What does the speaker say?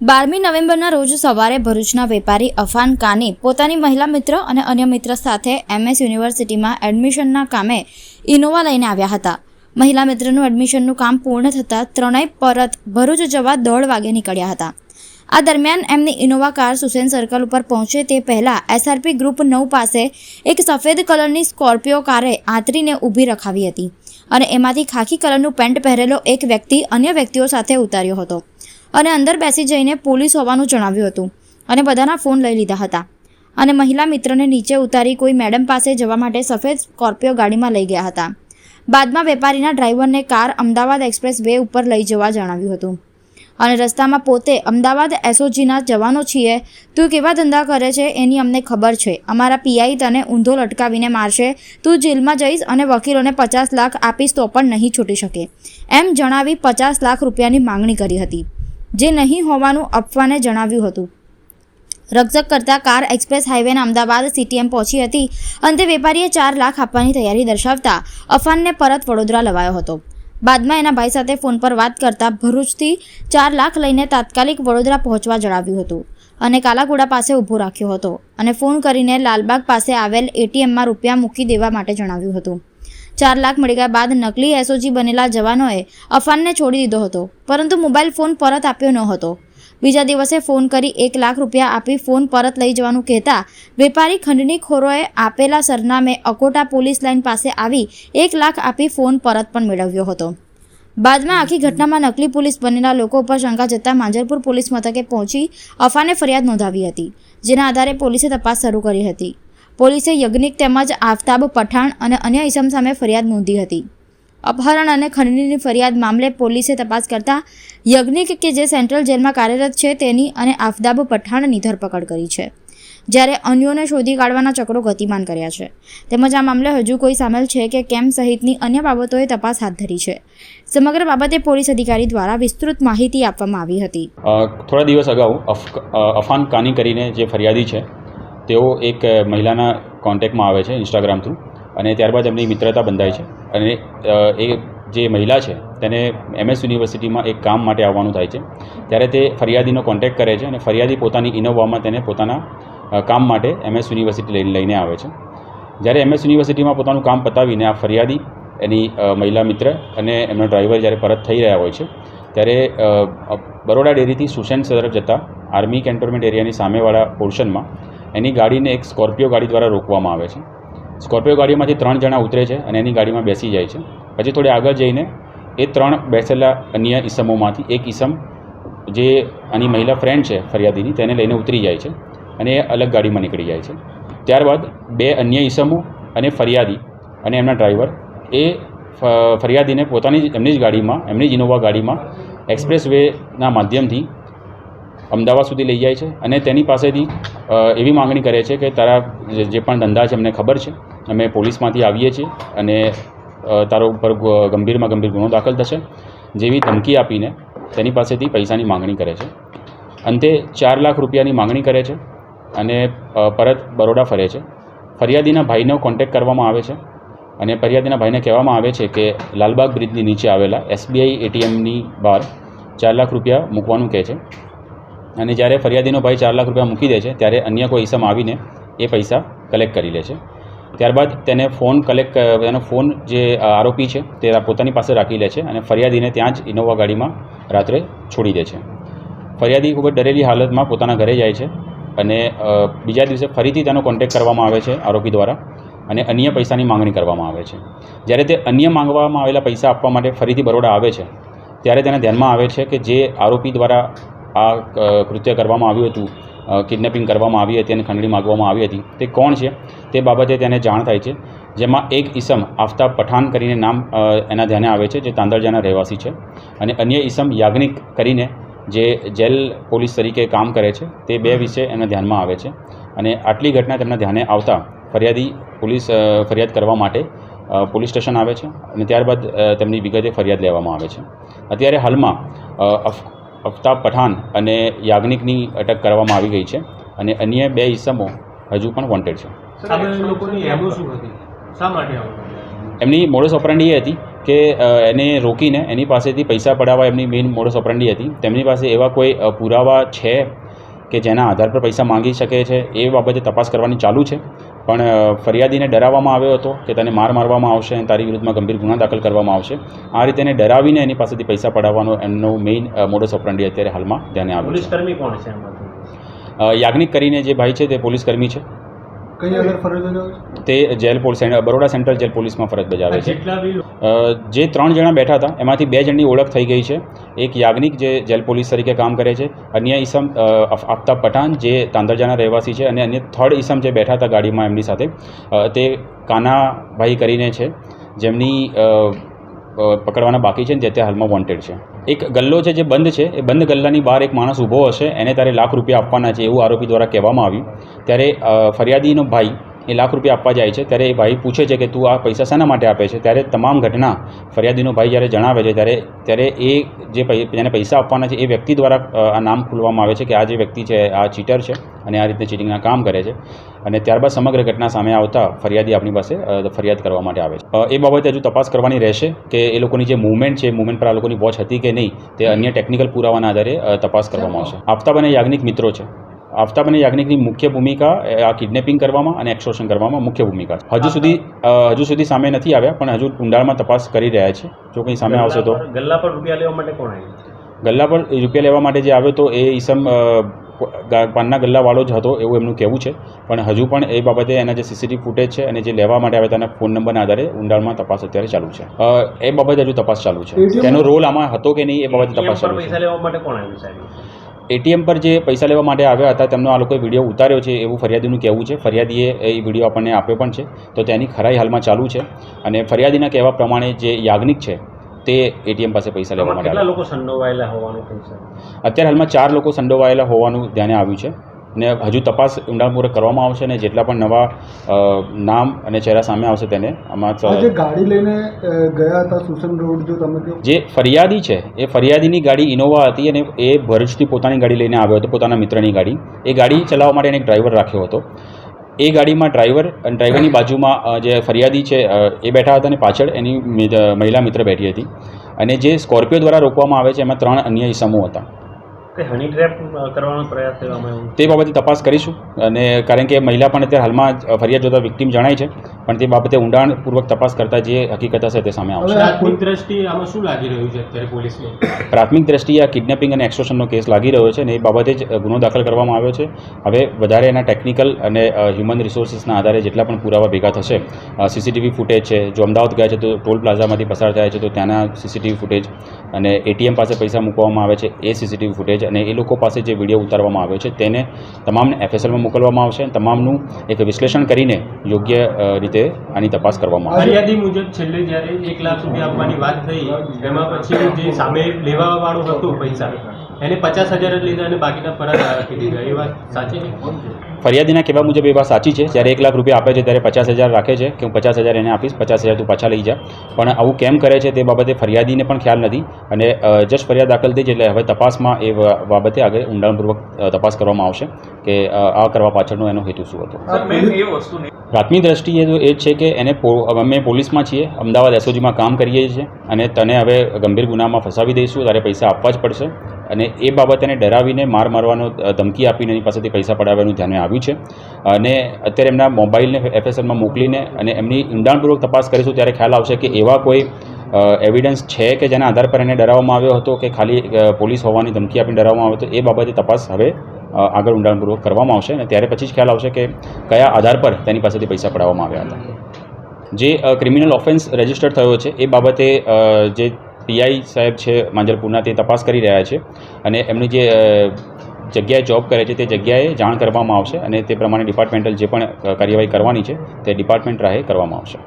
બારમી નવેમ્બરના રોજ સવારે ભરૂચના વેપારી અફાન કાની પોતાની મહિલા મિત્ર અને અન્ય મિત્ર સાથે એમએસ યુનિવર્સિટીમાં એડમિશનના કામે ઇનોવા લઈને આવ્યા હતા. મહિલા મિત્રનું એડમિશનનું કામ પૂર્ણ થતાં ત્રણેય પરત ભરૂચ જવા દોઢ વાગે નીકળ્યા હતા. આ દરમિયાન એમની ઇનોવા કાર સુસેન સર્કલ ઉપર પહોંચે તે પહેલાં એસઆરપી ગ્રુપ નવ પાસે એક સફેદ કલરની સ્કોર્પિયો કારે આંતરીને ઊભી રખાવી હતી અને એમાંથી ખાખી કલરનું પેન્ટ પહેરેલો એક વ્યક્તિ અન્ય વ્યક્તિઓ સાથે ઉતાર્યો હતો. અને અંદર બેસી જઈને પોલીસ હોવાનું જણાવ્યું હતું અને બધાના ફોન લઈ લીધા હતા. અને મહિલા મિત્રને નીચે ઉતારી કોઈ મેડમ પાસે જવા માટે સફેદ સ્કોર્પિયો ગાડીમાં લઈ ગયા હતા. બાદમાં વેપારીના ડ્રાઈવરને કાર અમદાવાદ એક્સપ્રેસ વે ઉપર લઈ જવા જણાવ્યું હતું. અને રસ્તામાં પોતે અમદાવાદ એસઓજીના જવાનો છીએ, તું કેવા ધંધા કરે છે એની અમને ખબર છે. અમારા પીઆઈ તને ઊંધો લટકાવીને મારશે, તું જેલમાં જઈશ અને વકીલોને પચાસ લાખ આપીશ તો પણ નહીં છૂટી શકે. એમ જણાવી પચાસ લાખ રૂપિયાની માંગણી કરી હતી. જે નહીં હોવાનું અફવાને જણાવ્યું હતું. રકઝક કરતા કાર એક્સપ્રેસ હાઈવેના અમદાવાદ સીટીએમ પહોંચી હતી. અંતે વેપારીએ ચાર લાખ આપવાની તૈયારી દર્શાવતા અફાનને પરત વડોદરા લવાયો હતો. બાદમાં એના ભાઈ સાથે ફોન પર વાત કરતા ભરૂચથી ચાર લાખ લઈને તાત્કાલિક વડોદરા પહોંચવા જણાવ્યું હતું અને કાલાઘોડા પાસે ઊભો રાખ્યો હતો અને ફોન કરીને લાલબાગ પાસે આવેલ એટીએમમાં રૂપિયા મૂકી દેવા માટે જણાવ્યું હતું. ચાર લાખ મળી ગયા બાદ નકલી એસઓજી બનેલા જવાનોએ અફાનને છોડી દીધો હતો, પરંતુ મોબાઈલ ફોન પરત આપ્યો ન હતો. બીજા દિવસે ફોન કરી એક લાખ રૂપિયા આપી ફોન પરત લઈ જવાનું કહેતા વેપારી ખંડણીખોરોએ આપેલા સરનામે અકોટા પોલીસ લાઇન પાસે આવી એક લાખ આપી ફોન પરત પણ મેળવ્યો હતો. બાદમાં આખી ઘટનામાં નકલી પોલીસ બનેલા લોકો ઉપર શંકા જતાં માંજરપુર પોલીસ મથકે પહોંચી અફાને ફરિયાદ નોંધાવી હતી, જેના આધારે પોલીસે તપાસ શરૂ કરી હતી. પોલીસે યજ્ઞિક તેમજ આફતાબ પઠાણ અને અન્ય ઇસમ સામે ફરિયાદ નોંધી હતી. અપહરણ અને ખંડણીની ફરિયાદ મામલે પોલીસે તપાસ કરતા યજ્ઞિક કે જે સેન્ટ્રલ જેલમાં કાર્યરત છે તેની અને આફતાબ પઠાણની ધરપકડ કરી છે. જ્યારે અન્યોને શોધી કાઢવાના ચક્રો ગતિમાન કર્યા છે. તેમજ આ મામલે હજુ કોઈ સામેલ છે કે કેમ સહિતની અન્ય બાબતોએ તપાસ હાથ ધરી છે. સમગ્ર બાબતે પોલીસ અધિકારી દ્વારા વિસ્તૃત માહિતી આપવામાં આવી હતી. થોડા દિવસ અગાઉ અફ અફાન કાની કરીને જે ફરિયાદી છે તેઓ એક મહિલાના કોન્ટેક્ટમાં આવે છે ઇન્સ્ટાગ્રામ થ્રુ અને ત્યારબાદ એમની મિત્રતા બંધાય છે. અને એ જે મહિલા છે તેને એમએસ યુનિવર્સિટીમાં એક કામ માટે આવવાનું થાય છે. ત્યારે તે ફરિયાદીનો કોન્ટેક્ટ કરે છે અને ફરિયાદી પોતાની ઇનોવામાં તેને પોતાના કામ માટે એમએસ યુનિવર્સિટી લઈને આવે છે. જ્યારે એમએસ યુનિવર્સિટીમાં પોતાનું કામ પતાવીને આ ફરિયાદી, એની મહિલા મિત્ર અને એમનો ડ્રાઈવર જ્યારે પરત થઈ રહ્યા હોય છે, ત્યારે બરોડા ડેરીથી સુસેન તરફ જતા આર્મી કેન્ટોનમેન્ટ એરિયાની સામેવાળા પોર્શનમાં એની ગાડીને એક સ્કોર્પિયો ગાડી દ્વારા રોકવામાં આવે છે. સ્કોર્પિયો ગાડીમાંથી ત્રણ જણા ઉતરે છે અને એની ગાડીમાં બેસી જાય છે. પછી થોડે આગળ જઈને એ ત્રણ બેસેલા અન્ય ઈસમોમાંથી એક ઈસમ જે આની મહિલા ફ્રેન્ડ છે ફરિયાદીની તેને લઈને ઉતરી જાય છે અને એ અલગ ગાડીમાં નીકળી જાય છે. ત્યારબાદ બે અન્ય ઈસમો અને ફરિયાદી અને એમના ડ્રાઈવર એ ફરિયાદીને પોતાની જ એમની જ ગાડીમાં, એમની જ ઇનોવા ગાડીમાં એક્સપ્રેસ વેના માધ્યમથી અમદાવાદ સુધી લઈ જાય છે અને તેની પાસેથી એવી માંગણી કરે છે કે તારા જે પણ ધંધા છે અમને ખબર છે. અમે પોલીસમાંથી આવીએ છીએ અને તારો ઉપર ગંભીરમાં ગંભીર ગુનો દાખલ થશે. જેવી ધમકી આપીને તેની પાસેથી પૈસાની માંગણી કરે છે. અંતે ચાર લાખ રૂપિયાની માંગણી કરે છે અને પરત બરોડા ફરે છે. ફરિયાદીના ભાઈનો કોન્ટેક કરવામાં આવે છે અને ફરિયાદીના ભાઈને કહેવામાં આવે છે કે લાલબાગ બ્રિજની નીચે આવેલા એસબીઆઈ એટીએમની બહાર ચાર લાખ રૂપિયા મૂકવાનું કહે છે. અને જ્યારે ફરિયાદીનો ભાઈ ચાર લાખ રૂપિયા મૂકી દે છે, ત્યારે અન્ય કોઈ ઈસમ આવીને એ પૈસા કલેક્ટ કરી લે છે. ત્યારબાદ તેને ફોન કલેક્ટ એનો ફોન જે આરોપી છે, તે પોતાની પાસે રાખી લે છે અને ફરિયાદીને ત્યાં જ ઇનોવા ગાડીમાં રાત્રે છોડી દે છે. ફરિયાદી ખૂબ જ ડરેલી હાલતમાં પોતાના ઘરે જાય છે અને બીજા દિવસે ફરીથી તેનો કોન્ટેક્ટ કરવામાં આવે છે આરોપી દ્વારા અને અન્ય પૈસાની માંગણી કરવામાં આવે છે. જ્યારે તે અન્ય માંગવામાં આવેલા પૈસા આપવા માટે ફરીથી બરોડા આવે છે, ત્યારે તેને ધ્યાનમાં આવે છે કે જે આરોપી દ્વારા આ કૃત્ય કરવામાં આવ્યું હતું કિડનેપિંગ કરવામાં આવી હતી અને ખંડણી માગવામાં આવી હતી. તે કોણ છે? તે બાબતે તેને જાણ થાય છે. જેમાં એક ઈસમ આફતાબ પઠાણ કરીને નામ એના ધ્યાને આવે છે જે તાંદળજાના રહેવાસી છે. અને અન્ય ઈસમ યાજ્ઞિક કરીને જે જેલ પોલીસ તરીકે કામ કરે છે તે બે વિશે એના ધ્યાનમાં આવે છે. અને આટલી ઘટના તેમના ધ્યાને આવતા ફરિયાદી પોલીસ ફરિયાદ કરવા માટે પોલીસ સ્ટેશન આવે છે અને ત્યારબાદ તેમની વિગતે ફરિયાદ લેવામાં આવે છે. અત્યારે હાલમાં અફ અફતાબ પઠાણ અને યાજ્ઞિકની અટક કરવામાં આવી ગઈ છે અને અન્ય બે ઇસમો હજુ પણ વોન્ટેડ છે. એમની મોડસ ઓપરંડી એ હતી કે એને રોકીને એની પાસેથી પૈસા પડાવવા એમની મેઇન મોડસ ઓપરંડી હતી. તેમની પાસે એવા કોઈ પુરાવા છે કે જેના આધાર પર પૈસા માંગી શકે છે એ બાબતે તપાસ કરવાની ચાલુ છે. પણ ફરિયાદીને ડરાવવામાં આવ્યો હતો કે તને માર મારવામાં આવશે અને તારી વિરુદ્ધમાં ગંભીર ગુના દાખલ કરવામાં આવશે. આ રીતે એને ડરાવીને એની પાસેથી પૈસા પડાવવાનો એમનો મેઇન મોડસ ઓપરંડી અત્યારે હાલમાં ધ્યાને આવ્યું પોલીસ છે. કર્મી કોણ છે યાજ્ઞિક કરીને જે ભાઈ છે તે પોલીસ કર્મી છે. કઈ આગળ ફરજ બજાવે તે jail police Baroda central jail પોલીસમાં ફરજ બજાવે છે. જે ત્રણ જણા બેઠા હતા એમાંથી બે જણની ઓળખ થઈ ગઈ છે. એક યાજ્ઞિક જે જેલ પોલીસ તરીકે કામ કરે છે અન્ય ઈસમ આફતાબ પઠાણ જે તાંદરજાના રહેવાસી છે અને અન્ય થર્ડ ઈસમ જે બેઠા હતા ગાડીમાં એમની સાથે તે કાનાભાઈ કરીને છે. જેમની પકડવાના બાકી છે ને જે અત્યારે હાલમાં વોન્ટેડ છે. એક ગલ્લો છે જે બંધ છે, એ બંધ ગલ્લાની બહાર એક માણસ ઊભો હશે, એને તારે લાખ રૂપિયા આપવાના છે એવું આરોપી દ્વારા કહેવામાં આવ્યું. ત્યારે ફરિયાદીનો ભાઈ એ લાખ રૂપિયા આપવા જાય છે ત્યારે એ ભાઈ પૂછે છે કે તું આ પૈસા શાના માટે આપે છે? ત્યારે તમામ ઘટના ફરિયાદીનો ભાઈ જ્યારે જણાવે છે ત્યારે ત્યારે એ જે જેને પૈસા આપવાના છે એ વ્યક્તિ દ્વારા આ નામ ખોલવામાં આવે છે કે આ જે વ્યક્તિ છે આ ચીટર છે અને આ રીતે ચીટિંગના કામ કરે છે. અને ત્યારબાદ સમગ્ર ઘટના સામે આવતા ફરિયાદી આપણી પાસે ફરિયાદ કરવા માટે આવે છે. એ બાબતે હજુ તપાસ કરવાની રહેશે કે એ લોકોની જે મૂવમેન્ટ છે મૂવમેન્ટ પર આ લોકોની વોચ હતી કે નહીં તે અન્ય ટેકનિકલ પુરાવાના આધારે તપાસ કરવામાં આવશે. આફતાબ અને યાજ્ઞિક મિત્રો છે. આફતાબ અને યાજ્ઞિકની મુખ્ય ભૂમિકા આ કિડનેપિંગ કરવામાં અને એક્સોશન કરવામાં મુખ્ય ભૂમિકા છે. હજુ સુધી હજુ સુધી સામે નથી આવ્યા પણ હજુ ઊંડાણમાં તપાસ કરી રહ્યા છે. જો કંઈ સામે આવશે તો. ગલ્લા પર- રૂપિયા લેવા માટે કોણ આવ્યું? ગલ્લા પર રૂપિયા લેવા માટે જે આવ્યો તો એ ઈસમ પાનના ગલ્લાવાળો જ હતો એવું એમનું કહેવું છે. પણ હજુ પણ એ બાબતે એના જે સીસીટીવી ફૂટેજ છે અને જે લેવા માટે આવ્યા તેના ફોન નંબરના આધારે ઊંડાણમાં તપાસ અત્યારે ચાલુ છે. એ બાબતે હજુ તપાસ ચાલુ છે. તેનો રોલ આમાં હતો કે નહીં એ બાબતે તપાસ પર ચાલુ પૈસા છે લેવા માટે કોણ આવ્યું સાહેબ? એટીએમ પર જે પૈસા લેવા માટે આવ્યા હતા તેમનો આ લોકોએ વીડિયો ઉતાર્યો છે એવું ફરિયાદીનું કહેવું છે. ફરિયાદીએ એ વીડિયો આપણને આપ્યો પણ છે. તો તેની ખરાઈ હાલમાં ચાલુ છે અને ફરિયાદીના કહેવા પ્રમાણે જે યાજ્ઞિક છે તે એટીએમ પાસે પૈસા લેવા માટે આવ્યા. લોકો સંડોવાયેલા હોવાનું અત્યારે હાલમાં ચાર લોકો સંડોવાયેલા હોવાનું ધ્યાને આવ્યું છે. ને હજુ તપાસ ઊંડાણપૂર્વક કરવામાં આવશે અને જેટલા પણ નવા નામ અને ચહેરા સામે આવશે તેને આમાં જે ગાડી લઈને ગયા હતા સુસન રોડ જો તમે જે ફરિયાદી છે એ ફરિયાદીની ગાડી ઇનોવા હતી અને એ ભરૂચથી પોતાની ગાડી લઈને આવ્યો હતો પોતાના મિત્રની ગાડી. એ ગાડી ચલાવવા માટે એને એક ડ્રાઈવર રાખ્યો હતો. એ ગાડીમાં ડ્રાઈવર અને ડ્રાઈવરની બાજુમાં જે ફરિયાદી છે એ બેઠા હતા અને પાછળ એની મહિલા મિત્ર બેઠી હતી. અને જે સ્કોર્પિયો દ્વારા રોકવામાં આવે છે એમાં ત્રણ અન્ય ઇસમો હતા. કે હની ટ્રેપ કરવાનો પ્રયાસ થયો આમાં તે બાબતે તપાસ કરીશું અને કારણ કે મહિલા પણ અત્યારે હાલમાં ફરિયાદ જોતા વિક્ટીમ જણાય છે પણ તે બાબતે ઊંડાણપૂર્વક તપાસ કરતાં જે હકીકત હશે તે સામે આવશે. પ્રાથમિક દ્રષ્ટિએ આમાં શું લાગી રહ્યું છે અત્યારે પોલીસને? પ્રાથમિક દ્રષ્ટિએ આ કિડનેપિંગ અને એક્સટોર્શનનો કેસ લાગી રહ્યો છે અને એ બાબતે જ ગુનો દાખલ કરવામાં આવ્યો છે. હવે વધારે એના ટેકનિકલ અને હ્યુમન રિસોર્સિસના આધારે જેટલા પણ પુરાવા ભેગા થશે સીસીટીવી ફૂટેજ છે જો અમદાવાદ ગયા છે તો ટોલ પ્લાઝામાંથી પસાર થયા છે તો ત્યાંના સીસીટીવી ફૂટેજ અને એટીએમ પાસે પૈસા મૂકવામાં આવે છે એ સીસીટીવી ફૂટેજ અને એ લોકો પાસે જે વીડિયો ઉતારવામાં આવ્યો છે તેને તમામને એફએસએલમાં મોકલવામાં આવશે અને તમામનું એક વિશ્લેષણ કરીને યોગ્ય રીતે આની તપાસ કરવામાં આવશે. ફરિયાદી મુજબ છેલ્લે જ્યારે એક લાખ રૂપિયા આપવાની વાત થઈ, એમાં પછી જે સામે લેવા વાળો હતો પૈસા એને પચાસ હજાર જ લીધા અને બાકીના પરત રાખી દીધા. એ વાત સાચી છે? ફરિયાદીના કહેવા મુજબ એ વાત સાચી છે. જ્યારે એક લાખ રૂપિયા આપે છે ત્યારે પચાસ હજાર રાખે છે કે હું પચાસ હજાર એને આપીશ પચાસ હજાર તું પાછા લઈ જા. પણ આવું કેમ કરે છે તે બાબતે ફરિયાદીને પણ ખ્યાલ નથી અને જસ્ટ ફરિયાદ દાખલ થઈ છે એટલે હવે તપાસમાં એ બાબતે આગળ ઊંડાણપૂર્વક તપાસ કરવામાં આવશે કે આ કરવા પાછળનો એનો હેતુ શું હતો. પ્રાથમિક દ્રષ્ટિએ તો એ જ છે કે એને અમે પોલીસમાં છીએ અમદાવાદ એસઓજીમાં કામ કરીએ છીએ અને તને હવે ગંભીર ગુનામાં ફસાવી દઈશું તારે પૈસા આપવા જ પડશે. અને એ બાબત એને ડરાવીને માર મારવાનો ધમકી આપીને એની પાસેથી પૈસા પડાવવાનું ધ્યાને આવ્યું છે. અને અત્યારે એમના મોબાઈલને એફએસએલમાં મોકલીને અને એમની ઊંડાણપૂર્વક તપાસ કરીશું ત્યારે ખ્યાલ આવશે કે એવા કોઈ એવિડન્સ છે કે જેના આધાર પર એને ડરાવવામાં આવ્યો હતો કે ખાલી પોલીસ હોવાની ધમકી આપીને ડરાવવામાં આવ્યો હતો, એ બાબતે તપાસ હવે આગળ ઊંડાણપૂર્વક કરવામાં આવશે. અને ત્યારે પછી જ ખ્યાલ આવશે કે કયા આધાર પર તેની પાસેથી પૈસા પડાવવામાં આવ્યા હતા. જે ક્રિમિનલ ઓફેન્સ રજિસ્ટર થયો છે, એ બાબતે જે પીઆઈ સાહેબ છે, માંજલપુરના, તે તપાસ કરી રહ્યા છે અને એમની જે જગ્યાએ જોબ કરે છે, તે જગ્યાએ જાણ કરવામાં આવશે અને તે પ્રમાણે ડિપાર્ટમેન્ટલ જે પણ કાર્યવાહી કરવાની છે, તે ડિપાર્ટમેન્ટ રાહે કરવામાં આવશે.